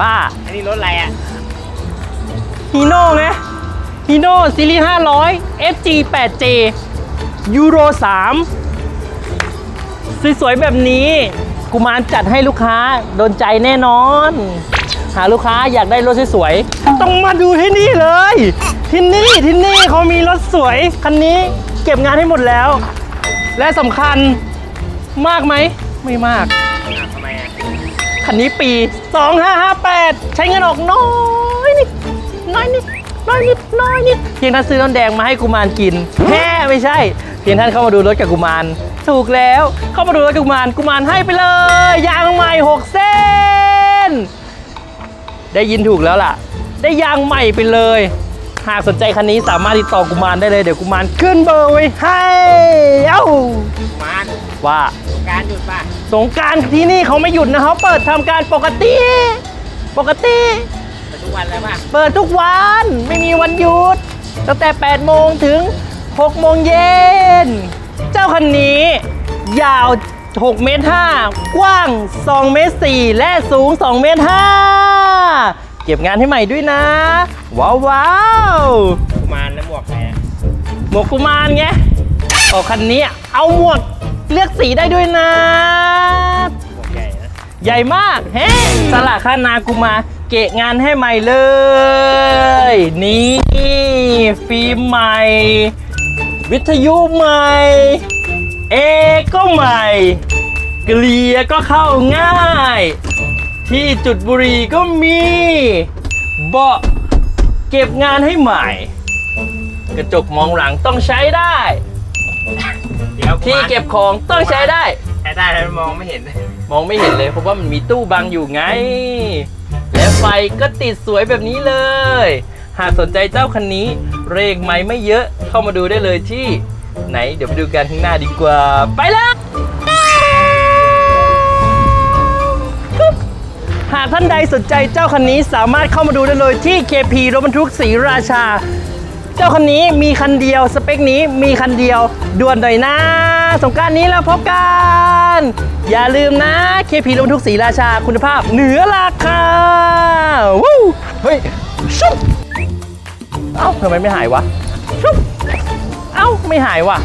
ว่าอันนี้รถอะไรอะฮีโน่ไงฮีโน่ซีรีส์500 FG 8J ยูโร3 สวยๆ แบบนี้ กุมารจัดให้ลูกค้า โดนใจแน่นอน หาลูกค้าอยากได้รถสวยๆ ต้องมาดูที่นี่เลย ที่นี่ที่นี่เขามีรถสวย คันนี้เก็บงานให้หมดแล้ว และสำคัญมากไหม ไม่มากอ้าวทำไมอะ คันนี้ปี 2558 ใช้เงินออกน้อยนิดน้อยนิดน้อยนิดน้อยนิดเพียงท่านซื้อน้ำแดงมาให้กุมารกินแฮ่ไม่ใช่ เพียงท่านเข้ามาดูรถกับกุมาร ถูกแล้ว เข้ามาดูรถกับกุมารกุมารให้ไปเลย ยางใหม่ 6 เส้น ได้ยินถูกแล้วล่ะ ได้ยางใหม่ไปเลย หากสนใจคันนี้สามารถติดต่อกุมารได้เลยเดี๋ยวกุมารขึ้นเบอร์ไว้ให้ เอ้ามานว่า การหยุดป่ะสงกรารที่นี่เขาไม่หยุดนะเขาเปิดทำการปกติ ปกติ ไปทุกวันแล้วป่ะเปิดทุกวันไม่มีวันหยุด ตั้งแต่ 8 โมงถึง 6 โมงเย็น เจ้าคันนี้ ยาว 6 เมตร 5 กว้าง 2 เมตร 4 และสูง 2 เมตร 5 เก็บงานให้ใหม่ด้วยนะ ว้าวว้าวมานแล้วหมวกไหนอะหมวกกุมารไงออกคันนี้ เอาหมวก เลือกสีได้ด้วยนะ ใหญ่ใหญ่มาก เฮ้สละคานากูมา เกะงานให้ใหม่เลย นี่ฟิล์มใหม่ วิทยุใหม่ เอก็ใหม่ เกลียก็เข้าง่าย ที่จุดบุรีก็มีเบาะเก็บงานให้ใหม่ กระจกมองหลังต้องใช้ได้ เดี๋ยวที่เก็บของต้องใช้ได้ ใช้ได้แล้วมองไม่เห็น มองไม่เห็นเลยเพราะว่ามันมีตู้บังอยู่ไง และไฟก็ติดสวยแบบนี้เลย หากสนใจเจ้าคันนี้เรกไหมไม่เยอะเข้ามาดูได้เลยที่ ไหนเดี๋ยวไปดูกันข้างหน้าดีกว่า ไปแล้วหากท่านใดสนใจเจ้าคันนี้สามารถเข้ามาดูได้เลยที่ KP รถบรรทุกศรีราชา เจ้าคันนี้มีคันเดียว สเปคนี้มีคันเดียวด่วนหน่อยนะ สงการนี้แล้วพบกัน อย่าลืมนะ KP รถบรรทุกสีราชาคุณภาพเหนือราคาวู้เฮ้ยชุบเอ้าทำไมไม่หายวะชุบเอ้าไม่หายวะ